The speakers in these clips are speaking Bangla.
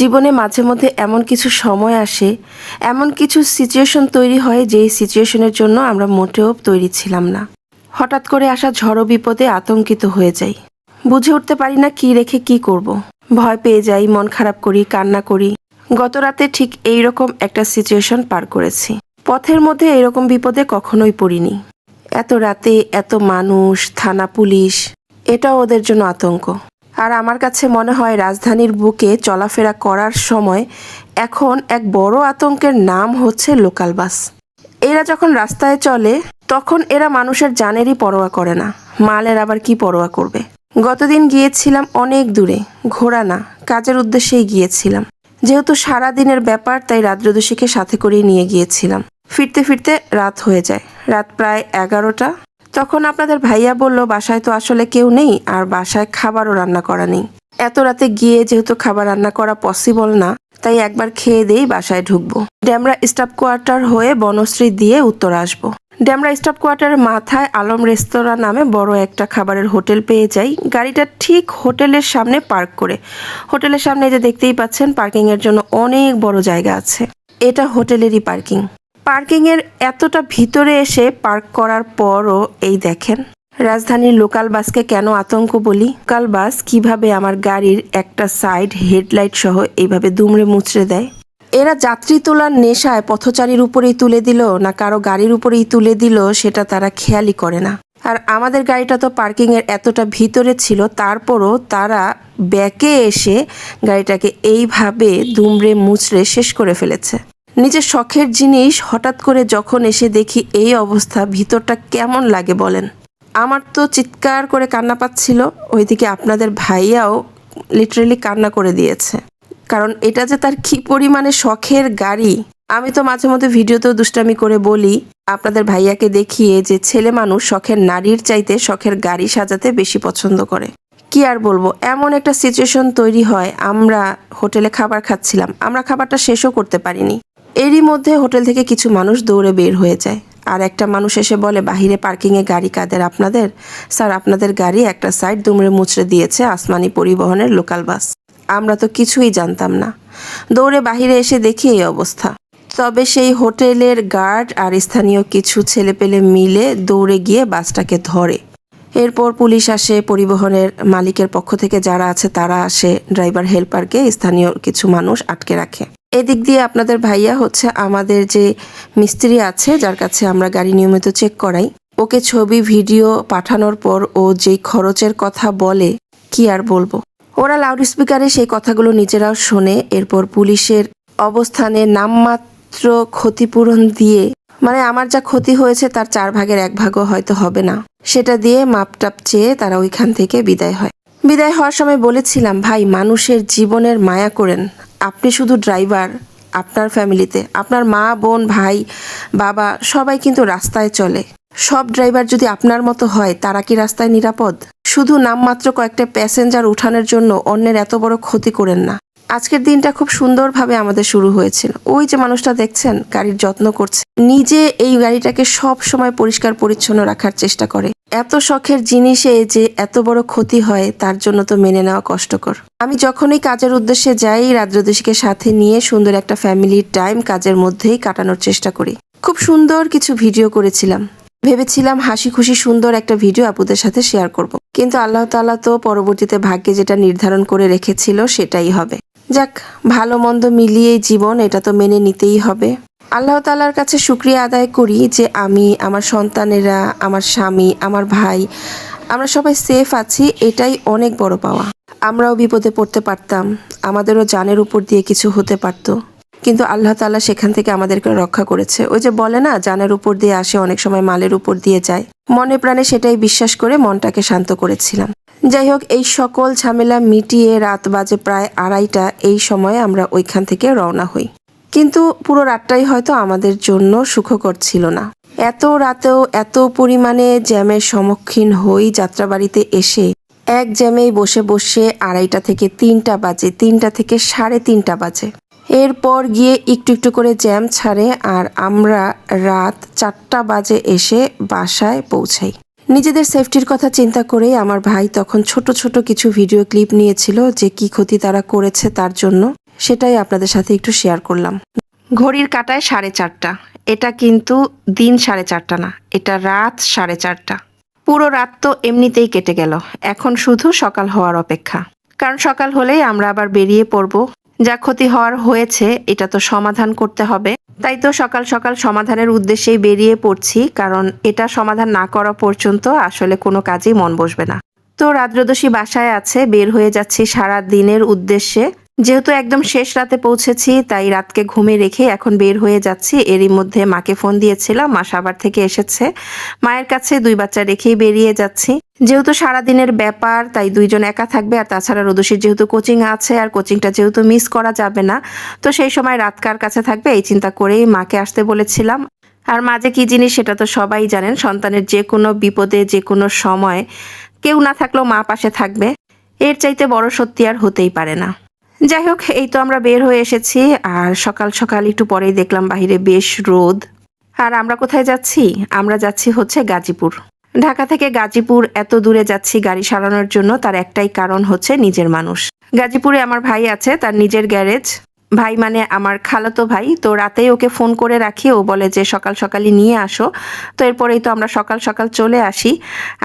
জীবনে মাঝে মধ্যে এমন কিছু সময় আসে, এমন কিছু সিচুয়েশন তৈরি হয় যেই সিচুয়েশনের জন্য আমরা মোটেও তৈরি ছিলাম না। হঠাৎ করে আসা ঝড়ো বিপদে আতঙ্কিত হয়ে যাই। বুঝে উঠতে পারি না কি রেখে কি করব। ভয় পেয়ে যাই, মন খারাপ করি, কান্না করি। গত রাতে ঠিক এই রকম একটা সিচুয়েশন পার করেছি। পথের মধ্যে এরকম বিপদে কখনোই পড়িনি। এত রাতে এত মানুষ, থানা পুলিশ, এটাও ওদের জন্য আতঙ্ক। আর আমার কাছে মনে হয় রাজধানীর বুকে চলাফেরা করার সময় এখন এক বড় আতঙ্কের নাম হচ্ছে লোকাল বাস। এরা যখন রাস্তায় চলে, তখন এরা মানুষের জানেরই পরোয়া করে না। মালের আবার কি পরোয়া করবে? গতদিন গিয়েছিলাম অনেক দূরে, ঘোরা না, কাজের উদ্দেশ্যেই গিয়েছিলাম। যেহেতু সারা দিনের ব্যাপার, তাই রাত্রদোষীকে সাথে করেই নিয়ে গিয়েছিলাম। ফিরতে ফিরতে রাত হয়ে যায়। রাত প্রায় এগারোটা। তখন আপনাদের ভাইয়া বলল, বাসায় তো আসলে কেউ নেই আর বাসায় খাবারও রান্না করা নেই। এত রাতে গিয়ে যেহেতু খাবার রান্না করা পসিবল না, তাই একবার খেয়ে দিয়েই বাসায় ঢুকবো। ড্যামরা স্টাফ কোয়ার্টার হয়ে বনশ্রী দিয়ে উত্তর আসব। ড্যামরা স্টাফ কোয়ার্টারের মাথায় আলম রেস্তোরাঁ নামে বড় একটা খাবারের হোটেল পেয়ে যাই। গাড়িটা ঠিক হোটেলের সামনে পার্ক করে। হোটেলের সামনে যে দেখতেই পাচ্ছেন পার্কিং এর জন্য অনেক বড় জায়গা আছে। এটা হোটেলেরই পার্কিং। পার্কিং এর এতটা ভিতরে এসে পার্ক করার পরও এই দেখেন। রাজধানীর লোকাল বাসকে কেন আতঙ্ক বলি? লোকাল বাস কীভাবে আমার গাড়ির একটা সাইড হেডলাইট সহ এইভাবে দুমড়ে মুচড়ে দেয়? এরা যাত্রী তোলার নেশায় পথচারীর উপরেই তুলে দিল না কারও গাড়ির উপরেই তুলে দিল সেটা তারা খেয়ালই করে না। আর আমাদের গাড়িটা তো পার্কিং এর এতটা ভিতরে ছিল, তারপরও তারা ব্যাকে এসে গাড়িটাকে এইভাবে দুমড়ে মুচড়ে শেষ করে ফেলেছে। নিজের শখের জিনিস হঠাৎ করে যখন এসে দেখি এই অবস্থা, ভিতরটা কেমন লাগে বলেন? আমার তো চিৎকার করে কান্না পাচ্ছিল। ওইদিকে আপনাদের ভাইয়াও লিটারেলি কান্না করে দিয়েছে। কারণ এটা যে তার কি পরিমাণে শখের গাড়ি, আমি তো মাঝে মধ্যে ভিডিওতেও দুষ্টামি করে বলি, আপনাদের ভাইয়াকে দেখিয়ে যে ছেলে মানুষ শখের নারীর চাইতে শখের গাড়ি সাজাতে বেশি পছন্দ করে। কি আর বলব, এমন একটা সিচুয়েশন তৈরি হয়, আমরা হোটেলে খাবার খাচ্ছিলাম, আমরা খাবারটা শেষও করতে পারিনি। এরই মধ্যে হোটেল থেকে কিছু মানুষ দৌড়ে বের হয়ে যায়। আর একটা মানুষ এসে বলে, বাহিরে পার্কিংয়ে গাড়ি কাদের আপনাদের? স্যার, আপনাদের গাড়ি একটা সাইড দুমড়ে মুচড়ে দিয়েছে আসমানি পরিবহনের লোকাল বাস। আমরা তো কিছুই জানতাম না। দৌড়ে বাহিরে এসে দেখি এই অবস্থা। তবে সেই হোটেলের গার্ড আর স্থানীয় কিছু ছেলেপেলে মিলে দৌড়ে গিয়ে বাসটাকে ধরে। এরপর পুলিশ আসে, পরিবহনের মালিকের পক্ষ থেকে যারা আছে তারা আসে, ড্রাইভার, হেল্পারকে স্থানীয় কিছু মানুষ আটকে রাখে। এদিক দিয়ে আপনাদের ভাইয়া হচ্ছে আমাদের যে মিস্ত্রি আছে, যার কাছে আমরা গাড়ি নিয়মিত চেক করাই। ওকে ছবি, ভিডিও পাঠানোর পর ও যেই খরচের কথা বলে, কি আর বলব? ওরা লাউড স্পিকারে সেই কথাগুলো নিজেরাও শোনে, এরপর পুলিশের অবস্থানে নামমাত্র ক্ষতিপূরণ দিয়ে মানে আমার যা ক্ষতি হয়েছে তার চার ভাগের এক ভাগও হয়তো হবে না। সেটা দিয়ে মাপটাপ চেয়ে তারা ওইখান থেকে বিদায় হয়। বিদায় হওয়ার সময় বলেছিলাম, ভাই, মানুষের জীবনের মায়া করেন। আপনি শুধু ড্রাইভার আপনার ফ্যামিলিতে। আপনার মা, বোন, ভাই, বাবা সবাই কিন্তু রাস্তায় চলে। সব ড্রাইভার যদি আপনার মতো হয়, তারা কি রাস্তায় নিরাপদ? শুধু নামমাত্র কয়েকটা প্যাসেঞ্জার উঠানোর জন্য অন্যের এত বড় ক্ষতি করেন না। আজকের দিনটা খুব সুন্দরভাবে আমাদের শুরু হয়েছিল। ওই যে মানুষটা দেখছেন, গাড়ির যত্ন করছে। নিজে এই গাড়িটাকে সব সময় পরিষ্কার পরিচ্ছন্ন রাখার চেষ্টা করে। এত শখের জিনিসে যে এত বড় ক্ষতি হয়, তার জন্য তো মেনে নেওয়া কষ্টকর। আমি যখনই কাজের উদ্দেশ্যে যাই রাদ্রদোষীকে সাথে নিয়ে সুন্দর একটা ফ্যামিলির টাইম কাজের মধ্যেই কাটানোর চেষ্টা করি। খুব সুন্দর কিছু ভিডিও করেছিলাম। ভেবেছিলাম হাসি খুশি সুন্দর একটা ভিডিও আপুদের সাথে শেয়ার করব। কিন্তু আল্লাহ তাআলা তো পরবর্তীতে ভাগ্যে যেটা নির্ধারণ করে রেখেছিল, সেটাই হবে। যাক, ভালো মন্দ মিলিয়ে জীবন, এটা তো মেনে নিতেই হবে। আল্লাহ তালার কাছে শুক্রিয়া আদায় করি যে আমি, আমার সন্তানেরা, আমার স্বামী, আমার ভাই, আমরা সবাই সেফ আছি, এটাই অনেক বড় পাওয়া। আমরাও বিপদে পড়তে পারতাম, আমাদেরও জানের উপর দিয়ে কিছু হতে পারতো। কিন্তু আল্লাহ তাআলা সেখান থেকে আমাদেরকে রক্ষা করেছে। ওই যে বলে না, জানের উপর দিয়ে আসে, অনেক সময় মালের উপর দিয়ে যায়। মনে প্রাণে সেটাই বিশ্বাস করে মনটাকে শান্ত করেছিলাম। যাই হোক এই সকল ঝামেলা মিটিয়ে রাত বাজে প্রায় আড়াইটা, এই সময় আমরা ওইখান থেকে রওনা হই। কিন্তু পুরো রাতটাই হয়তো আমাদের জন্য সুখকর ছিল না। এত রাতেও এত পরিমাণে জ্যামের সম্মুখীন হই যাত্রাবাড়িতে এসে। এক জ্যামেই বসে বসে আড়াইটা থেকে তিনটা বাজে, তিনটা থেকে সাড়ে তিনটা বাজে। এরপর গিয়ে একটু একটু করে জ্যাম ছাড়ে আর আমরা রাত চারটা বাজে এসে বাসায় পৌঁছাই। নিজেদের সেফটির কথা চিন্তা করেই আমার ভাই তখন ছোট ছোট কিছু ভিডিও ক্লিপ নিয়েছিল যে কি ক্ষতি তারা করেছে তার জন্য। সেটাই আপনাদের সাথে একটু শেয়ার করলাম। ঘড়ির কাটায় সাড়ে চারটা। এটা কিন্তু দিন সাড়ে চারটা না, এটা রাত সাড়ে চারটা। পুরো রাত তো এমনিতেই কেটে গেল। এখন শুধু সকাল হওয়ার অপেক্ষা। কারণ সকাল হলেই আমরা আবার বেরিয়ে পড়ব যা ক্ষতি হওয়ার হয়েছে, এটা তো সমাধান করতে হবে। তাই তো সকাল সকাল সমাধানের উদ্দেশ্যেই বেরিয়ে পড়ছি, কারণ এটা সমাধান না করা পর্যন্ত আসলে কোনো কাজেই মন বসবে না। তো রাদ্রদোষী বাসায় আছে, বের হয়ে যাচ্ছি সারা দিনের উদ্দেশ্যে। যেহেতু একদম শেষ রাতে পৌঁছেছি, তাই রাতকে ঘুমে রেখে এখন বের হয়ে যাচ্ছি। এরই মধ্যে মাকে ফোন দিয়েছিলাম, মা সাবার থেকে এসেছে। মায়ের কাছে দুই বাচ্চা রেখেই বেরিয়ে যাচ্ছি। যেহেতু সারা দিনের ব্যাপার, তাই দুইজন একা থাকবে, আর তাছাড়া রদুষির যেহেতু কোচিং আছে, আর কোচিংটা যেহেতু মিস করা যাবে না, তো সেই সময় রাত কার কাছে থাকবে, এই চিন্তা করেই মাকে আসতে বলেছিলাম। আর মাঝে কি জিনিস সেটা তো সবাই জানেন, সন্তানের যে কোনো বিপদে, যে কোনো সময় কেউ না থাকলেও মা পাশে থাকবে। এর চাইতে বড় সত্যি আর হতেই পারে না। যাই হোক এই তো আমরা বের হয়ে এসেছি, আর সকাল সকাল একটু পরেই দেখলাম বাহিরে বেশ রোদ। আর আমরা কোথায় যাচ্ছি? আমরা যাচ্ছি হচ্ছে গাজীপুর। ঢাকা থেকে গাজীপুর এত দূরে যাচ্ছি গাড়ি সারানোর জন্য, তার একটাই কারণ হচ্ছে নিজের মানুষ। গাজীপুরে আমার ভাই আছে, তার নিজের গ্যারেজ। ভাই মানে আমার খালাতো ভাই, তো রাতেই ওকে ফোন করে রাখি, ও বলে যে সকাল সকালই নিয়ে আসো। তো এরপরেই তো আমরা সকাল সকাল চলে আসি।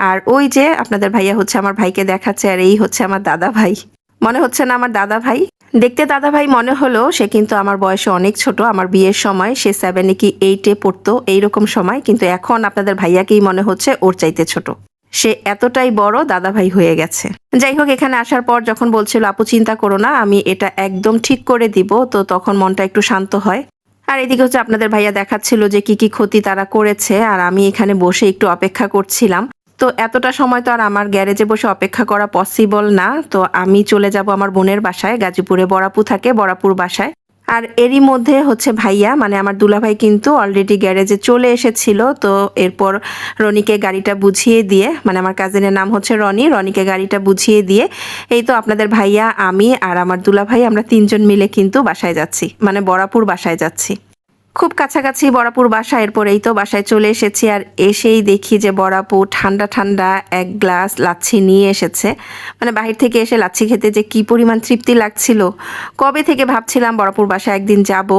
আর ওই যে আপনাদের ভাইয়া হচ্ছে আমার ভাইকে দেখাচ্ছে, আর এই হচ্ছে আমার দাদা ভাই। মনে হচ্ছে না আমার দাদা ভাই দেখতে দাদা ভাই মনে হলো সে কিন্তু আমার বয়সে অনেক ছোট, আমার বিয়ের সময় সে সেভেনে কি এইটে পড়তো, এইরকম সময়, কিন্তু এখন আপনাদের ভাইয়াকেই মনে হচ্ছে ওর চাইতে ছোট। সে এতটাই বড় দাদা ভাই হয়ে গেছে। যাই হোক, এখানে আসার পর যখন বলছিল, আপু, চিন্তা করো না, আমি এটা একদম ঠিক করে দিব। তো তখন মনটা একটু শান্ত হয়। আর এদিকে হচ্ছে আপনাদের ভাইয়া দেখাচ্ছিল যে কি কি ক্ষতি তারা করেছে, আর আমি এখানে বসে একটু অপেক্ষা করছিলাম। তো এতটা সময় তো আর আমার গ্যারেজে বসে অপেক্ষা করা পসিবল না। তো আমি চলে যাব আমার বোনের বাসায়, গাজীপুরে। বরাপু থাকে, বরাপুর বাসায়। আর এরই মধ্যে হচ্ছে ভাইয়া মানে আমার দুলাভাই কিন্তু অলরেডি গ্যারেজে চলে এসেছিল। তো এরপর রনিকে গাড়িটা বুঝিয়ে দিয়ে মানে আমার কাজিনের নাম হচ্ছে রনি, রনিকে গাড়িটা বুঝিয়ে দিয়ে, এই তো আপনাদের ভাইয়া, আমি আর আমার দুলাভাই, আমরা তিনজন মিলে কিন্তু বাসায় যাচ্ছি মানে বরাপুর বাসায় যাচ্ছি। খুব কাছাকাছি বরাপুর বাসা, এরপরেই তো বাসায় চলে এসেছি আর এসেই দেখি যে বরাপুর ঠান্ডা ঠান্ডা এক গ্লাস লাচ্ছি নিয়ে এসেছে। মানে বাহির থেকে এসে লাচ্ছি খেতে যে কি পরিমাণ তৃপ্তি লাগছিল। কবে থেকে ভাবছিলাম বরাপুর বাসা একদিন যাব।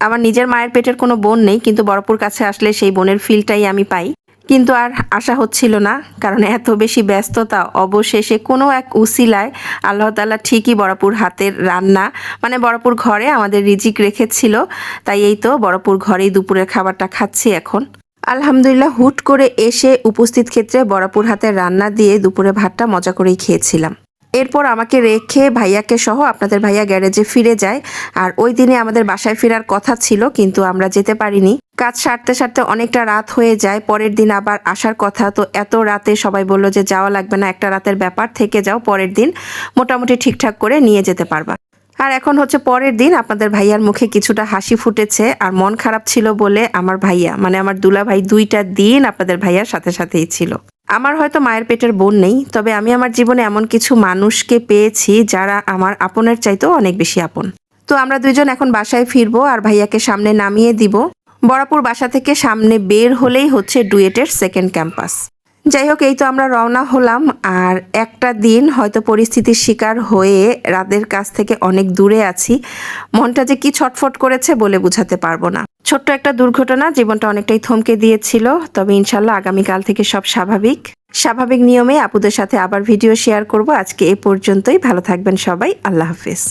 আমার নিজের মায়ের পেটের কোনো বোন নেই, কিন্তু বরাপুর কাছে আসলে সেই বোনের ফিলটাই আমি পাই। কিন্তু আর আশা হচ্ছিল না, কারণ এত বেশি ব্যস্ততা অবশেষে কোনো এক উসিলায় আল্লাহ তাল্লাহ ঠিকই বড়পুর হাতের রান্না মানে বড়পুর ঘরে আমাদের রিজিক রেখেছিল। তাই এই তো বড়পুর ঘরেই দুপুরের খাবারটা খাচ্ছি এখন। আলহামদুলিল্লাহ হুট করে এসে উপস্থিত ক্ষেত্রে বড়পুর হাতের রান্না দিয়ে দুপুরে ভাতটা মজা করেই খেয়েছিলাম। এরপর আমাকে রেখে ভাইয়াকে সহ আপনাদের ভাইয়া গ্যারেজে ফিরে যায়। আর ওই দিনে আমাদের বাসায় ফেরার কথা ছিল, কিন্তু আমরা যেতে পারিনি। কাজ সারতে সারতে অনেকটা রাত হয়ে যায়, পরের দিন আবার আসার কথা। তো এত রাতে সবাই বলল যে যাওয়া লাগবে না, একটা রাতের ব্যাপার, থেকে যাও, পরের দিন মোটামুটি ঠিকঠাক করে নিয়ে যেতে পারবা। আর এখন হচ্ছে পরের দিন আপনাদের ভাইয়ার মুখে কিছুটা হাসি ফুটেছে আর মন খারাপ ছিল বলে আমার ভাইয়া মানে আমার দুলা ভাই দুইটা দিন আপনাদের ভাইয়ার সাথে সাথেই ছিল। আমার হয়তো মায়ের পেটের বোন নেই, তবে আমি আমার জীবনে এমন কিছু মানুষকে পেয়েছি যারা আমার আপনের চাইতেও অনেক বেশি আপন। তো আমরা দুইজন এখন বাসায় ফিরবো আর ভাইয়াকে সামনে নামিয়ে দিব। বরাপুর বাসা থেকে সামনে বের হলেই হচ্ছে ডুয়েটের সেকেন্ড ক্যাম্পাস। যাই হোক এই তো আমরা রওনা হলাম। আর একটা দিন হয়তো পরিস্থিতির শিকার হয়ে রাতের কাছ থেকে অনেক দূরে আছি। মনটা যে কি ছটফট করেছে বলে বুঝাতে পারব না। ছোট্ট একটা দুর্ঘটনা, জীবনটা অনেকটাই থমকে দিয়েছিল। তবে ইনশাল্লাহ আগামীকাল থেকে সব স্বাভাবিক। স্বাভাবিক নিয়মে আপুদের সাথে আবার ভিডিও শেয়ার করব। আজকে এ পর্যন্তই। ভালো থাকবেন সবাই। আল্লাহ হাফিজ।